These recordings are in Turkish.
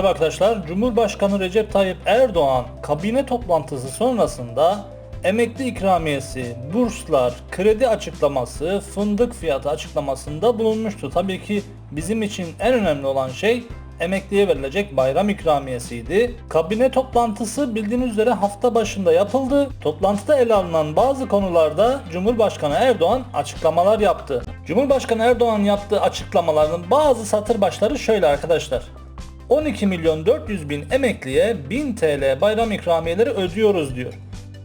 Merhaba arkadaşlar. Cumhurbaşkanı Recep Tayyip Erdoğan kabine toplantısı sonrasında emekli ikramiyesi, burslar, kredi açıklaması, fındık fiyatı açıklamasında bulunmuştu. Tabii ki bizim için en önemli olan şey emekliye verilecek bayram ikramiyesiydi. Kabine toplantısı bildiğiniz üzere hafta başında yapıldı. Toplantıda ele alınan bazı konularda Cumhurbaşkanı Erdoğan açıklamalar yaptı. Cumhurbaşkanı Erdoğan yaptığı açıklamaların bazı satır başları şöyle arkadaşlar. 12 milyon 400 bin emekliye 1000 TL bayram ikramiyeleri ödüyoruz diyor.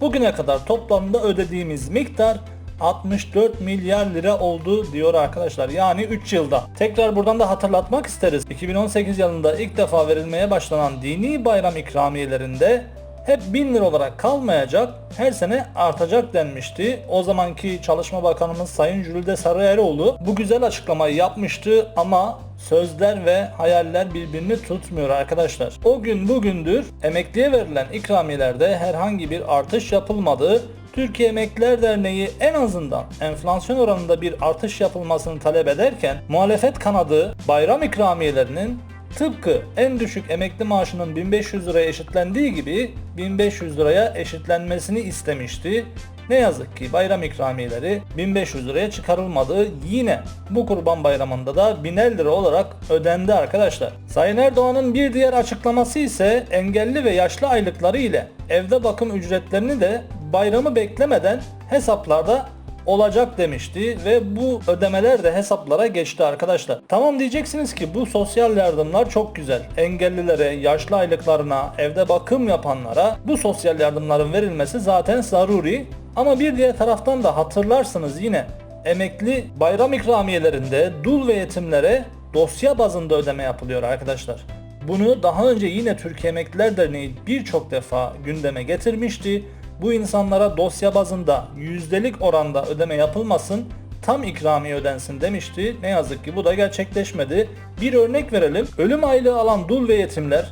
Bugüne kadar toplamda ödediğimiz miktar 64 milyar lira oldu diyor arkadaşlar. Yani 3 yılda. Tekrar buradan da hatırlatmak isteriz. 2018 yılında ilk defa verilmeye başlanan dini bayram ikramiyelerinde hep 1000 lira olarak kalmayacak, her sene artacak denmişti. O zamanki Çalışma Bakanımız Sayın Jülide Sarıeroğlu bu güzel açıklamayı yapmıştı ama sözler ve hayaller birbirini tutmuyor arkadaşlar. O gün bugündür emekliye verilen ikramiyelerde herhangi bir artış yapılmadı. Türkiye Emekliler Derneği en azından enflasyon oranında bir artış yapılmasını talep ederken muhalefet kanadı bayram ikramiyelerinin Tıpkı en düşük emekli maaşının 1500 liraya eşitlendiği gibi 1500 liraya eşitlenmesini istemişti. Ne yazık ki bayram ikramiyeleri 1500 liraya çıkarılmadı. Yine bu kurban bayramında da 1000 lira olarak ödendi arkadaşlar. Sayın Erdoğan'ın bir diğer açıklaması ise engelli ve yaşlı aylıkları ile evde bakım ücretlerini de bayramı beklemeden hesaplarda olacak demişti ve bu ödemeler de hesaplara geçti arkadaşlar. Tamam diyeceksiniz ki bu sosyal yardımlar çok güzel. Engellilere, yaşlı aylıklarına, evde bakım yapanlara bu sosyal yardımların verilmesi zaten zaruri. Ama bir diğer taraftan da hatırlarsınız yine emekli bayram ikramiyelerinde dul ve yetimlere dosya bazında ödeme yapılıyor arkadaşlar. Bunu daha önce yine Türkiye Emekliler Derneği birçok defa gündeme getirmişti. Bu insanlara dosya bazında yüzdelik oranda ödeme yapılmasın, tam ikramiye ödensin demişti. Ne yazık ki bu da gerçekleşmedi. Bir örnek verelim. Ölüm aylığı alan dul ve yetimler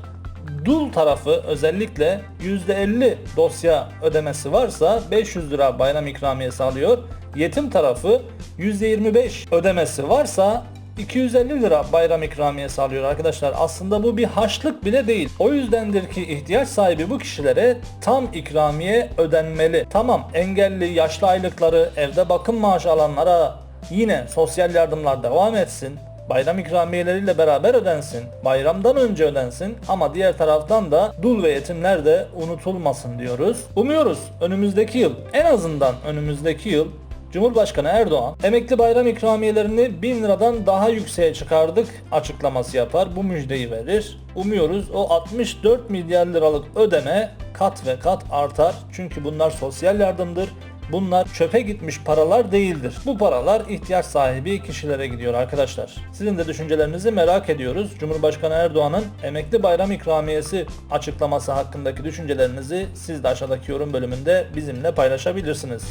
dul tarafı özellikle %50 dosya ödemesi varsa 500 lira bayram ikramiyesi alıyor. Yetim tarafı %25 ödemesi varsa 250 lira bayram ikramiyesi alıyor arkadaşlar. Aslında bu bir haşlık bile değil. O yüzdendir ki ihtiyaç sahibi bu kişilere tam ikramiye ödenmeli. Tamam engelli, yaşlı aylıkları, evde bakım maaşı alanlara yine sosyal yardımlar devam etsin. Bayram ikramiyeleriyle beraber ödensin. Bayramdan önce ödensin ama diğer taraftan da dul ve yetimler de unutulmasın diyoruz. Umuyoruz önümüzdeki yıl en azından önümüzdeki yıl Cumhurbaşkanı Erdoğan emekli bayram ikramiyelerini 1000 liradan daha yükseğe çıkardık açıklaması yapar. Bu müjdeyi verir. Umuyoruz o 64 milyar liralık ödeme kat ve kat artar. Çünkü bunlar sosyal yardımdır. Bunlar çöpe gitmiş paralar değildir. Bu paralar ihtiyaç sahibi kişilere gidiyor arkadaşlar. Sizin de düşüncelerinizi merak ediyoruz. Cumhurbaşkanı Erdoğan'ın emekli bayram ikramiyesi açıklaması hakkındaki düşüncelerinizi siz de aşağıdaki yorum bölümünde bizimle paylaşabilirsiniz.